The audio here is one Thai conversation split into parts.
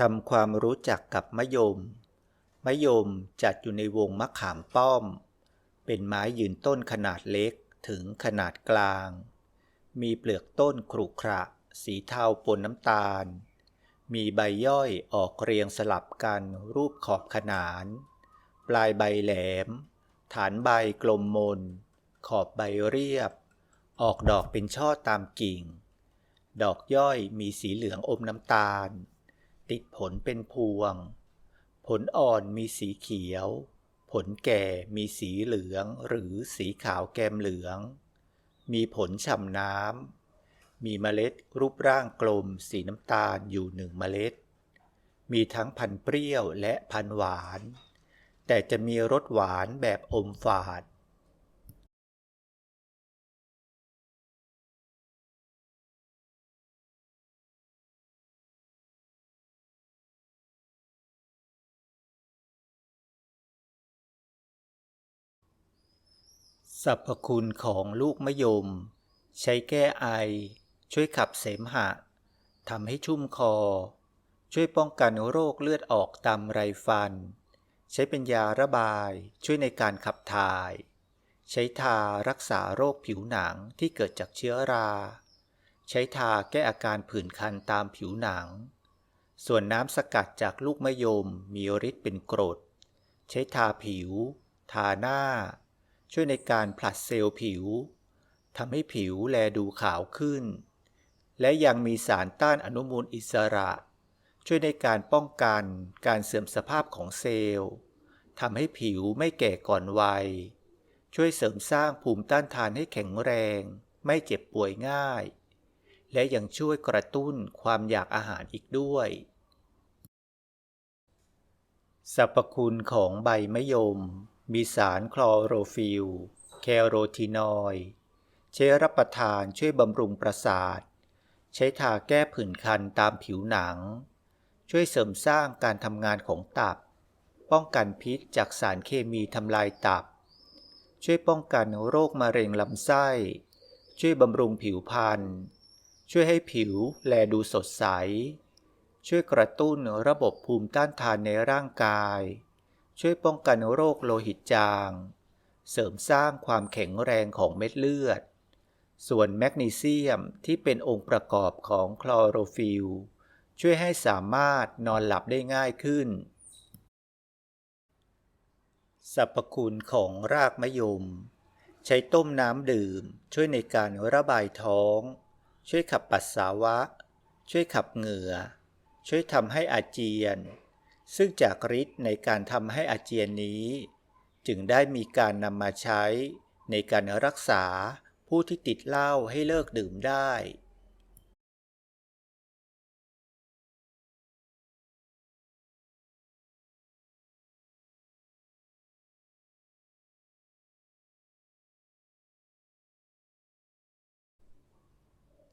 ทำความรู้จักกับมะยม มะยมจัดอยู่ในวงมะขามป้อม เป็นไม้ยืนต้นขนาดเล็กถึงขนาดกลาง มีเปลือกต้นขรุขระ สีเทาปนน้ำตาล มีใบย่อยออกเรียงสลับกันรูปขอบขนาน ปลายใบแหลม ฐานใบกลมมน ขอบใบเรียบ ออกดอกเป็นช่อตามกิ่ง ดอกย่อยมีสีเหลืองอมน้ำตาล ติดผลเป็นพวง ผลอ่อนมีสีเขียว ผลแก่มีสีเหลืองหรือสีขาวแกมเหลือง มีผลฉ่ำน้ำ มีเมล็ดรูปร่างกลมสีน้ำตาลอยู่หนึ่งเมล็ด มีทั้งพันเปรี้ยวและพันหวาน แต่จะมีรสหวานแบบอมฝาด สรรพคุณของลูกมะยม ใช้แก้ไอ ช่วยขับเสมหะทำให้ชุ่มคอ ช่วยป้องกันโรคเลือดออกตามไรฟัน ใช้เป็นยาระบายช่วยในการขับถ่าย ใช้ทารักษาโรคผิวหนังที่เกิดจากเชื้อรา ใช้ทาแก้อาการผื่นคันตามผิวหนัง ส่วนน้ำสกัดจากลูกมะยมมีฤทธิ์เป็นกรด ใช้ทาผิว ทาหน้า ช่วยในการผลัดเซลล์ผิวทำให้ผิวแลดูขาวขึ้น และยังมีสารต้านอนุมูลอิสระ ช่วยในการป้องกันการเสื่อมสภาพของเซลล์ทำให้ผิวไม่แก่ก่อนวัย ช่วยเสริมสร้างภูมิต้านทานให้แข็งแรง ไม่เจ็บป่วยง่าย และยังช่วยกระตุ้นความอยากอาหารอีกด้วยสรรพคุณของใบมะยม มีสารคลอโรฟิลแคโรทีนอยด์ใช้รับประทานช่วยบำรุงประสาท ใช้ทาแก้ผื่นคันตามผิวหนัง ช่วยเสริมสร้างการทำงานของตับ ป้องกันพิษจากสารเคมีทำลายตับ ช่วยป้องกันโรคมะเร็งลำไส้ ช่วยบำรุงผิวพรรณ ช่วยให้ผิวแลดูสดใส ช่วยกระตุ้นระบบภูมิต้านทานในร่างกาย ช่วยป้องกันโรคโลหิตจาง เสริมสร้างความแข็งแรงของเม็ดเลือด ส่วนแมกนีเซียมที่เป็นองค์ประกอบของคลอโรฟิลช่วยให้สามารถนอนหลับได้ง่ายขึ้น สรรพคุณของรากมะยม ใช้ต้มน้ำดื่ม ช่วยในการระบายท้อง ช่วยขับปัสสาวะ ช่วยขับเหงื่อ ช่วยทำให้อาเจียน ซึ่งจากฤทธิ์ในการทำให้อาเจียนนี้ จึงได้มีการนำมาใช้ในการรักษาผู้ที่ติดเหล้าให้เลิกดื่มได้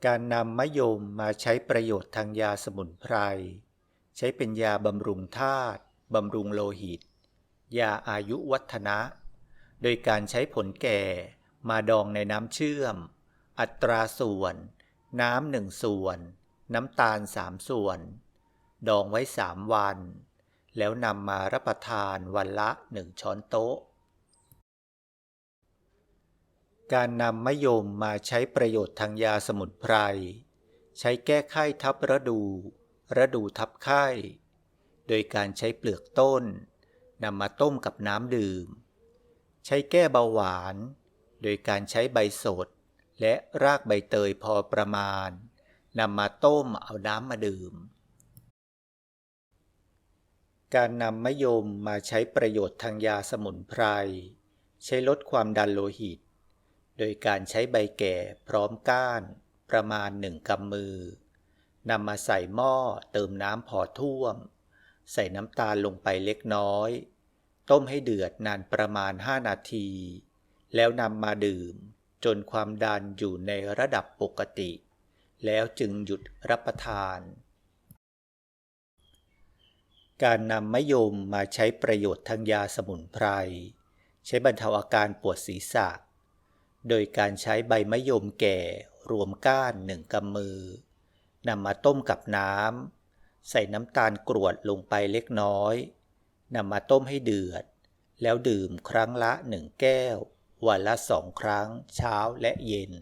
การนำมะยมมาใช้ประโยชน์ทางยาสมุนไพร ช้เป็นยาบำรุงธาตุบำรุงโลหิต ยาอายุวัฒนะ โดยการใช้ผลแก่มาดองในน้ำเชื่อม อัตราส่วน น้ำหนึ่งส่วน น้ำตาลสามส่วน ดองไว้สามวัน แล้วนำมารับประทานวันละหนึ่งช้อนโต๊ะ การนำมะยมมาใช้ประโยชน์ทางยาสมุนไพร ใช้แก้ไข้ทับฤดู ฤดูทับไข้ โดยการใช้เปลือกต้นนำมาต้มกับน้ำดื่ม ใช้แก้เบาหวาน โดยการใช้ใบสด และรากใบเตยพอประมาณนำมาต้มเอาน้ำมาดื่ม การนำมะยมมาใช้ประโยชน์ทางยาสมุนไพร ใช้ลดความดันโลหิต โดยการใช้ใบแก่พร้อมก้านประมาณหนึ่งกำมือ นำมาใส่หม้อเติมน้ำพอท่วม ใส่น้ำตาลลงไปเล็กน้อย ต้มให้เดือดนานประมาณ 5 นาที แล้วนำมาดื่ม จนความดันอยู่ในระดับปกติ แล้วจึงหยุดรับประทาน การนำมะยมมาใช้ประโยชน์ทางยาสมุนไพร ใช้บรรเทาอาการปวดศีรษะ โดยการใช้ใบมะยมแก่รวมก้านหนึ่งกำมือ นำมาต้มกับน้ำใส่น้ำตาลกรวดลงไปเล็กน้อยนำมาต้มให้เดือด แล้วดื่มครั้งละหนึ่งแก้ว วันละสองครั้งเช้าและเย็น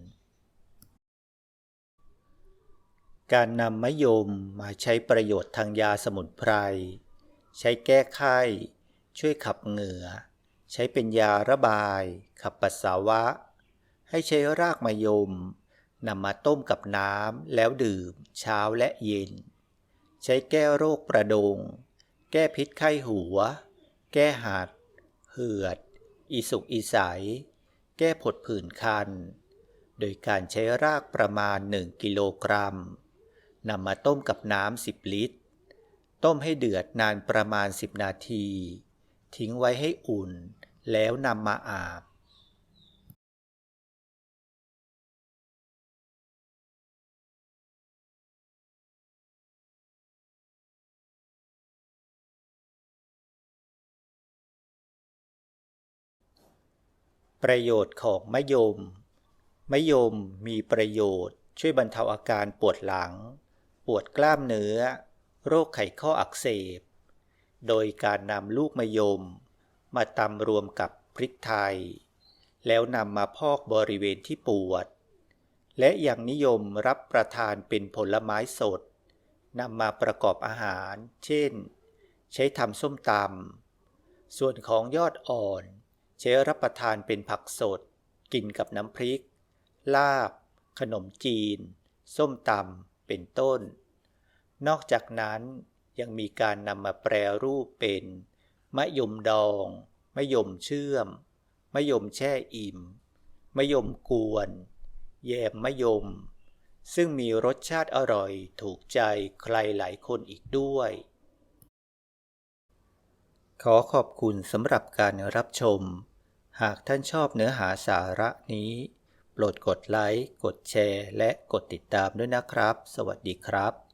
การนำมะยมมาใช้ประโยชน์ทางยาสมุนไพร ใช้แก้ไข้ ช่วยขับเหงื่อ ใช้เป็นยาระบาย ขับปัสสาวะ ให้ใช้รากมะยม นำมาต้มกับน้ำแล้วดื่ม เช้าและเย็น ใช้แก้โรคประดง แก้พิษไข้หัว แก้หัด เหือด อีสุกอีใส แก้ผดผื่นคัน โดยการใช้รากประมาณ 1 กิโลกรัมนำมาต้มกับน้ำ 10 ลิตร ต้มให้เดือดนานประมาณ 10 นาที ทิ้งไว้ให้อุ่น แล้วนำมาอาบ ประโยชน์ของมะยม มะยมมีประโยชน์ ช่วยบรรเทาอาการปวดหลัง ปวดกล้ามเนื้อ โรคไขข้ออักเสบ โดยการนำลูกมะยม มาตำรวมกับพริกไทย แล้วนำมาพอกบริเวณที่ปวด และยังนิยมรับประทานเป็นผลไม้สดนำมาประกอบอาหาร เช่น ใช้ทำส้มตำส่วนของยอดอ่อน ใช้รับประทานเป็นผักสด กินกับน้ำพริก ลาบ ขนมจีน ส้มตำเป็นต้น นอกจากนั้นยังมีการนำมาแปรรูปเป็น มะยมดอง มะยมเชื่อม มะยมแช่อิ่ม มะยมกวน แยมมะยม ซึ่งมีรสชาติอร่อยถูกใจใครหลายคนอีกด้วย ขอขอบคุณสำหรับการรับชม หากท่านชอบเนื้อหาสาระนี้ โปรดกดไลค์ กดแชร์ และกดติดตามด้วยนะครับ สวัสดีครับ